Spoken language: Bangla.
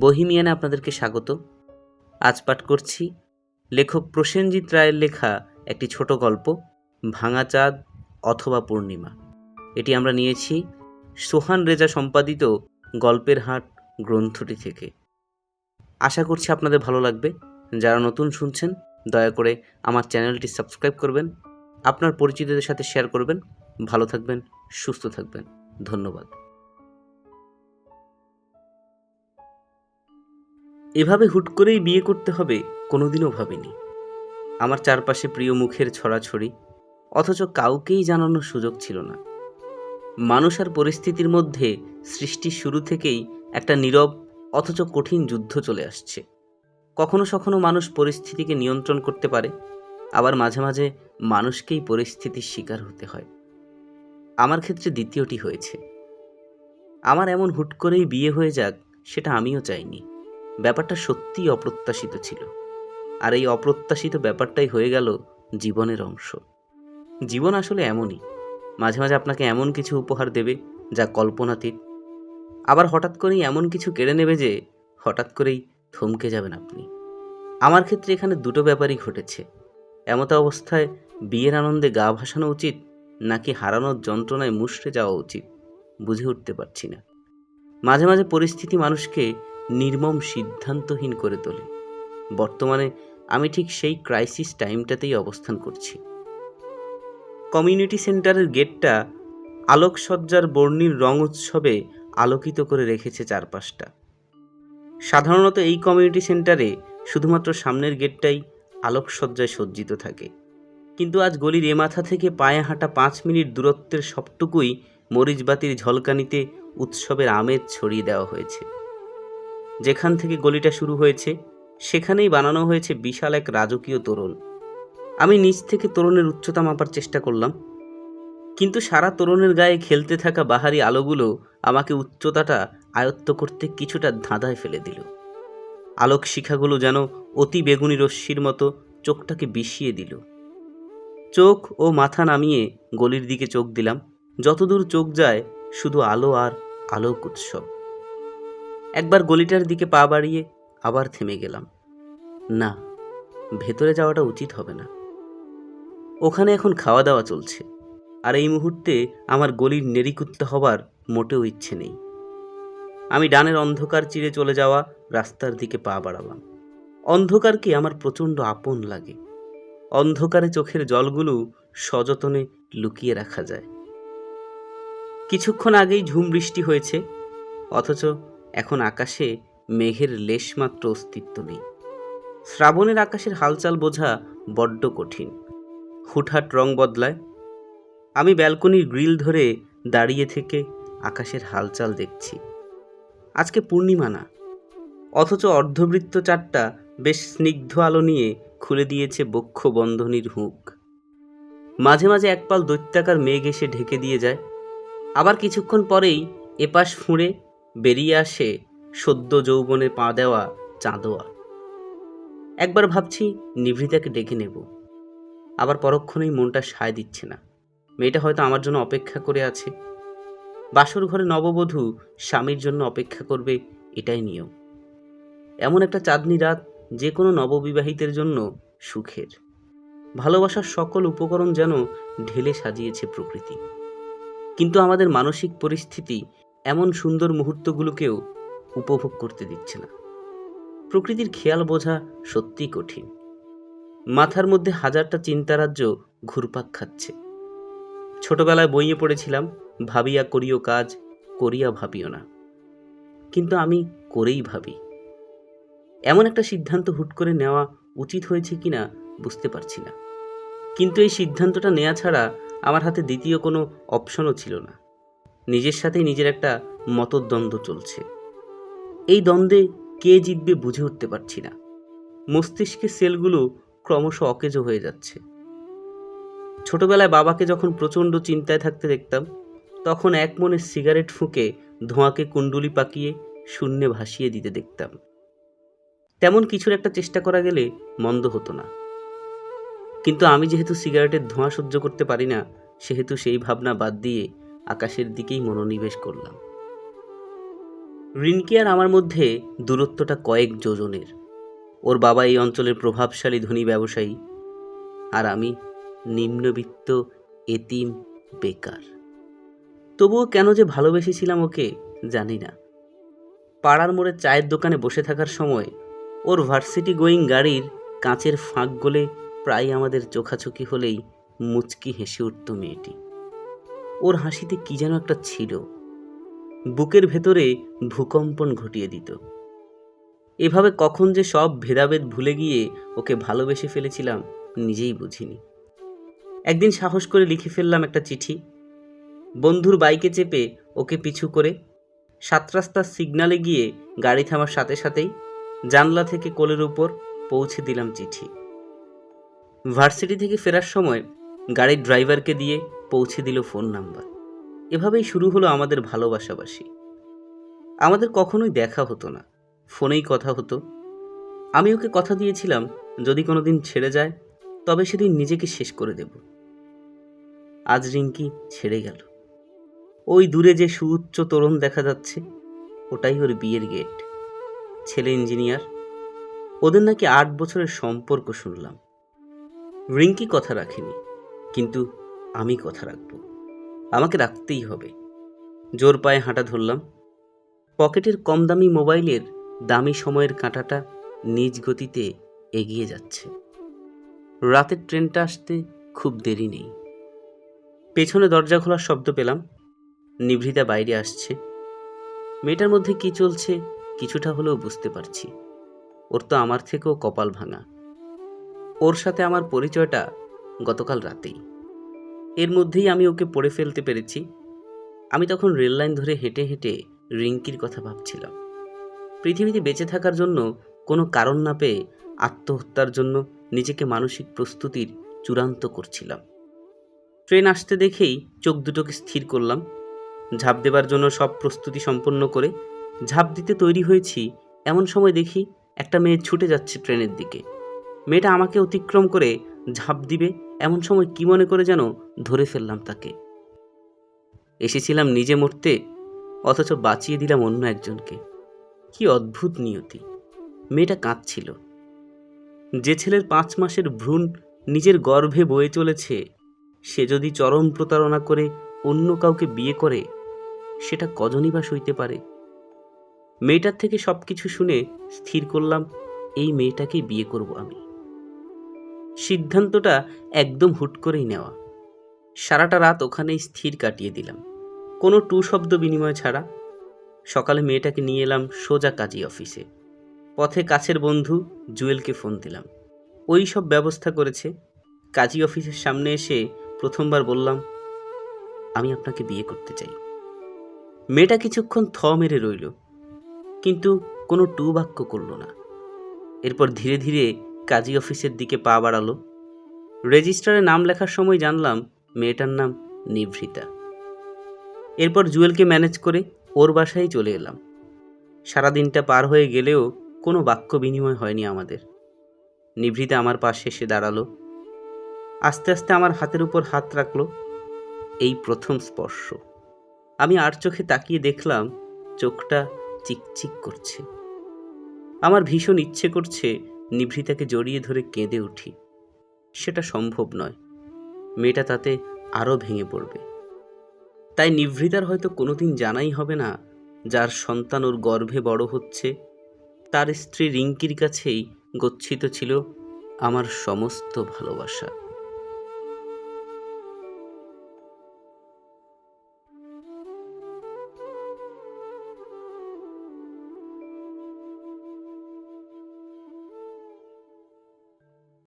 বহিমিয়ানে আপনাদেরকে স্বাগত। আজ পাঠ করছি লেখক প্রসেনজিৎ রায়ের লেখা একটি ছোট গল্প, ভাঙা চাঁদ অথবা পূর্ণিমা। এটি আমরা নিয়েছি সোহান রেজা সম্পাদিত গল্পের হাট গ্রন্থটি থেকে। আশা করছি আপনাদের ভালো লাগবে। যারা নতুন শুনছেন, দয়া করে আমার চ্যানেলটি সাবস্ক্রাইব করবেন, আপনার পরিচিতদের সাথে শেয়ার করবেন। ভালো থাকবেন, সুস্থ থাকবেন। ধন্যবাদ। এভাবে হুট করেই বিয়ে করতে হবে, কোনোদিনও ভাবিনি। আমার চারপাশে প্রিয় মুখের ছড়াছড়ি, অথচ কাউকেই জানানোর সুযোগ ছিল না। মানুষ আর পরিস্থিতির মধ্যে সৃষ্টির শুরু থেকেই একটা নীরব, অথচ কঠিন যুদ্ধ চলে আসছে। কখনো সখনো মানুষ পরিস্থিতিকে নিয়ন্ত্রণ করতে পারে, আবার মাঝে মাঝে মানুষকেই পরিস্থিতির শিকার হতে হয়। আমার ক্ষেত্রে দ্বিতীয়টি হয়েছে। আমার এমন হুট করেই বিয়ে হয়ে যাক, সেটা আমিও চাইনি। ব্যাপারটা সত্যিই অপ্রত্যাশিত ছিল। আর এই অপ্রত্যাশিত ব্যাপারটাই হয়ে গেল জীবনের অংশ। জীবন আসলে এমনই। মাঝে মাঝে আপনাকে এমন কিছু উপহার দেবে যা কল্পনাতীত। আবার হঠাৎ করেই এমন কিছু কেড়ে নেবে যে হঠাৎ করেই থমকে যাবেন আপনি। আমার ক্ষেত্রে এখানে দুটো ব্যাপারই ঘটেছে। এমতো অবস্থায় বিয়ের আনন্দে গা ভাসানো উচিত, নাকি হারানোর যন্ত্রণায় মুষড়ে যাওয়া উচিত, বুঝে উঠতে পারছি না। মাঝে মাঝে পরিস্থিতি মানুষকে নির্মম সিদ্ধান্তহীন করে তোলে। বর্তমানে আমি ঠিক সেই ক্রাইসিস টাইমটাতেই অবস্থান করছি। কমিউনিটি সেন্টারের গেটটা আলোকসজ্জার বর্ণিল রং উৎসবে আলোকিত করে রেখেছে চারপাশটা। সাধারণত এই কমিউনিটি সেন্টারে শুধুমাত্র সামনের গেটটাই আলোকসজ্জায় সজ্জিত থাকে। কিন্তু আজ গলির এ মাথা থেকে পায়ে হাঁটা পাঁচ মিনিট দূরত্বের সবটুকুই মরিচবাতির ঝলকানিতে উৎসবের আমেজ ছড়িয়ে দেওয়া হয়েছে। যেখান থেকে গলিটা শুরু হয়েছে, সেখানেই বানানো হয়েছে বিশাল এক রাজকীয় তোরণ। আমি নিচ থেকে তোরণের উচ্চতা মাপার চেষ্টা করলাম, কিন্তু সারা তোরণের গায়ে খেলতে থাকা বাহারি আলোগুলো আমাকে উচ্চতাটা আয়ত্ত করতে কিছুটা ধাঁধায় ফেলে দিল। আলোক শিখাগুলো যেন অতি বেগুনি রশ্মির মতো চোখটাকে বিষিয়ে দিল। চোখ ও মাথা নামিয়ে গলির দিকে চোখ দিলাম, যতদূর চোখ যায় শুধু আলো আর আলোক উৎসব। একবার গলিটার দিকে পা বাড়িয়ে আবার থেমে গেলাম। না, ভেতরে যাওয়াটা উচিত হবে না। ওখানে এখন খাওয়া দাওয়া চলছে, আর এই মুহূর্তে আমার গলির নেরিকুত্তে হবার মোটেও ইচ্ছে নেই। আমি ডানের অন্ধকার চিরে চলে যাওয়া রাস্তার দিকে পা বাড়ালাম। অন্ধকারকে আমার প্রচণ্ড আপন লাগে? অন্ধকারে চোখের জলগুলো সযতনে লুকিয়ে রাখা যায়। কিছুক্ষণ আগেই ঝুম বৃষ্টি হয়েছে, অথচ এখন আকাশে মেঘের লেশমাত্র অস্তিত্ব নেই। শ্রাবণের আকাশের হালচাল বোঝা বড্ড কঠিন। হুটহাট রং বদলায়। আমি ব্যালকনির গ্রিল ধরে দাঁড়িয়ে থেকে আকাশের হালচাল দেখছি। আজকে পূর্ণিমা না। অথচ অর্ধবৃত্ত চারটা বেশ স্নিগ্ধ আলো নিয়ে খুলে দিয়েছে বক্ষ বন্ধনীর হুঁক। মাঝে মাঝে একপাল দৈত্যাকার মেঘ এসে ঢেকে দিয়ে যায়। আবার কিছুক্ষণ পরেই এপাশ ফুঁড়ে বেরিয়ে আসে সদ্য যৌবনে পা দেওয়া চাঁদোয়া। একবার ভাবছি, নিভৃতাকে ডেকে নেব। আবার পরক্ষণেই মনটা সায় দিচ্ছে না। মেয়েটা হয়তো আমার জন্য অপেক্ষা করে আছে। বাসর ঘরে নববধূ স্বামীর জন্য অপেক্ষা করবে, এটাই নিয়ম। এমন একটা চাঁদনি রাত যে কোনো নববিবাহিতের জন্য সুখের। ভালোবাসার সকল উপকরণ যেন ঢেলে সাজিয়েছে প্রকৃতি। কিন্তু আমাদের মানসিক পরিস্থিতি এমন সুন্দর মুহূর্তগুলোকেও উপভোগ করতে দিচ্ছে না। প্রকৃতির খেয়াল বোঝা সত্যিই কঠিন। মাথার মধ্যে হাজারটা চিন্তারাজ্য ঘুরপাক খাচ্ছে। ছোটবেলায় বইয়ে পড়েছিলাম, ভাবিয়া করিও কাজ, করিয়া ভাবিও না। কিন্তু আমি করেই ভাবি। এমন একটা সিদ্ধান্ত হুট করে নেওয়া উচিত হয়েছে কিনা বুঝতে পারছি না। কিন্তু এই সিদ্ধান্তটা নেওয়া ছাড়া আমার হাতে দ্বিতীয় কোনো অপশনও ছিল না। নিজের সাথেই নিজের একটা মতদ্বন্দ্ব চলছে। এই দ্বন্দ্বে কে জিতবে বুঝে উঠতে পারছি না। মস্তিষ্কের সেলগুলো ক্রমশ অকেজো হয়ে যাচ্ছে। ছোটবেলায় বাবাকে যখন প্রচণ্ড চিন্তায় থাকতে দেখতাম, তখন এক মনে সিগারেট ফুঁকে ধোঁয়াকে কুণ্ডুলি পাকিয়ে শূন্যে ভাসিয়ে দিতে দেখতাম। তেমন কিছুর একটা চেষ্টা করা গেলে মন্দ হতো না। কিন্তু আমি যেহেতু সিগারেটের ধোঁয়া সহ্য করতে পারি না, সেহেতু সেই ভাবনা বাদ দিয়ে আকাশের দিকেই মনোনিবেশ করলাম। রিনকি আর আমার মধ্যে দূরত্বটা কয়েক যোজনের। ওর বাবা এই অঞ্চলের প্রভাবশালী ধনী ব্যবসায়ী আর আমি নিম্নবিত্ত এতিম বেকার। তবুও কেন যে ভালোবেসেছিলাম ওকে জানি না। পাড়ার মোড়ে চায়ের দোকানে বসে থাকার সময় ওর ভার্সিটি গোয়িং গাড়ির কাঁচের ফাঁক গলে প্রায় আমাদের চোখাচোখি হলেই মুচকি হেসে উঠত মেয়েটি। ওর হাসিতে কি যেন একটা ছিল। বুকের ভেতরে ভূকম্পন ঘটিয়ে দিত। এভাবে কখন যে সব ভেদাভেদ ভুলে গিয়ে ওকে ভালোবেসে ফেলেছিলাম নিজেই বুঝিনি। একদিন সাহস করে লিখে ফেললাম একটা চিঠি। বন্ধুর বাইকে চেপে ওকে পিছু করে সাত রাস্তার সিগনালে গিয়ে গাড়ি থামার সাথে সাথেই জানলা থেকে কোলের উপর পৌঁছে দিলাম চিঠি। ভার্সিটি থেকে ফেরার সময় গাড়ির ড্রাইভারকে দিয়ে পৌঁছে দিল ফোন নাম্বার। এভাবেই শুরু হলো আমাদের ভালোবাসাবাসি। আমাদের কখনোই দেখা হতো না। ফোনেই কথা হতো। আমি ওকে কথা দিয়েছিলাম, যদি কোনো দিন ছেড়ে যায়, তবে সেদিন নিজেকে শেষ করে দেব। আজ রিঙ্কি ছেড়ে গেল। ওই দূরে যে সুউচ্চ তোরণ দেখা যাচ্ছে, ওটাই ওর বিয়ের গেট। ছেলে ইঞ্জিনিয়ার। ওদের নাকি আট বছরের সম্পর্ক শুনলাম। রিঙ্কি কথা রাখেনি, কিন্তু আমি কথা রাখব। আমাকে রাখতেই হবে। জোর পায়ে হাঁটা ধরলাম। পকেটের কম দামি মোবাইলের দামি সময়ের কাঁটাটা নিজ গতিতে এগিয়ে যাচ্ছে। রাতের ট্রেনটা আসতে খুব দেরি নেই। পেছনে দরজা খোলার শব্দ পেলাম। নিভৃতা বাইরে আসছে। মেয়েটার মধ্যে কি চলছে কিছুটা হলেও বুঝতে পারছি। ওর তো আমার থেকেও কপাল ভাঙা। ওর সাথে আমার পরিচয়টা গতকাল রাতেই। এর মধ্যেই আমি ওকে পড়ে ফেলতে পেরেছি। আমি তখন রেল লাইন ধরে হেঁটে হেঁটে রিঙ্কির কথা ভাবছিলাম। পৃথিবীতে বেঁচে থাকার জন্য কোনো কারণ না পেয়ে আত্মহত্যার জন্য নিজেকে মানসিক প্রস্তুতির চূড়ান্ত করছিলাম। ট্রেন আসতে দেখেই চোখ দুটোকে স্থির করলাম। ঝাঁপ দেবার জন্য সব প্রস্তুতি সম্পন্ন করে ঝাঁপ দিতে তৈরি হয়েছি। এমন সময় দেখি একটা মেয়ে ছুটে যাচ্ছে ট্রেনের দিকে। মেয়েটা আমাকে অতিক্রম করে ঝাঁপ দিবে? এমন সময় কি মনে করে যেন ধরে ফেললাম তাকে। এসেছিলাম নিজে মরতে, অথচ বাঁচিয়ে দিলাম অন্য একজনকে। কি অদ্ভুত নিয়তি। মেয়েটা কাঁদছিল। যে ছেলের পাঁচ মাসের ভ্রূণ নিজের গর্ভে বয়ে চলেছে, সে যদি চরম প্রতারণা করে অন্য কাউকে বিয়ে করে, সেটা কজনই বা সইতে পারে? মেয়েটার থেকে সব কিছু শুনে স্থির করলাম, এই মেয়েটাকেই বিয়ে করব আমি। সিদ্ধান্তটা একদম হুট করেই নেওয়া। সারাটা রাত ওখানেই স্থির কাটিয়ে দিলাম। কোনো টু শব্দ বিনিময় ছাড়া। সকালে মেয়েটাকে নিয়ে এলাম সোজা কাজী অফিসে। পথে কাছের বন্ধু জুয়েলকে ফোন দিলাম। ওই সব ব্যবস্থা করেছে। কাজী অফিসের সামনে এসে প্রথমবার বললাম, আমি আপনাকে বিয়ে করতে চাই। মেয়েটা কিছুক্ষণ থ মেরে রইল, কিন্তু কোনো টু বাক্য করল না। এরপর ধীরে ধীরে কাজী অফিসের দিকে পা বাড়ালো। রেজিস্টারে নাম লেখার সময় জানলাম মেয়েটার নাম নিভৃতা। এরপর জুয়েলকে ম্যানেজ করে ওর বাসায় চলে এলাম। সারাদিনটা পার হয়ে গেলেও কোনো বাক্য বিনিময় হয়নি আমাদের। নিভৃতা আমার পাশে এসে দাঁড়াল। আস্তে আস্তে আমার হাতের উপর হাত রাখল। এই প্রথম স্পর্শ। আমি আর চোখে তাকিয়ে দেখলাম চোখটা চিকচিক করছে। আমার ভীষণ ইচ্ছে করছে নিভৃতাকে জড়িয়ে ধরে কেঁদে উঠি। সেটা সম্ভব নয়। মেয়েটা তাতে আরও ভেঙে পড়বে। তাই নিভৃতার হয়তো কোনোদিন জানাই হবে না, যার সন্তান ওর গর্ভে বড় হচ্ছে, তার স্ত্রী রিঙ্কির কাছেই গচ্ছিত ছিল আমার সমস্ত ভালোবাসা।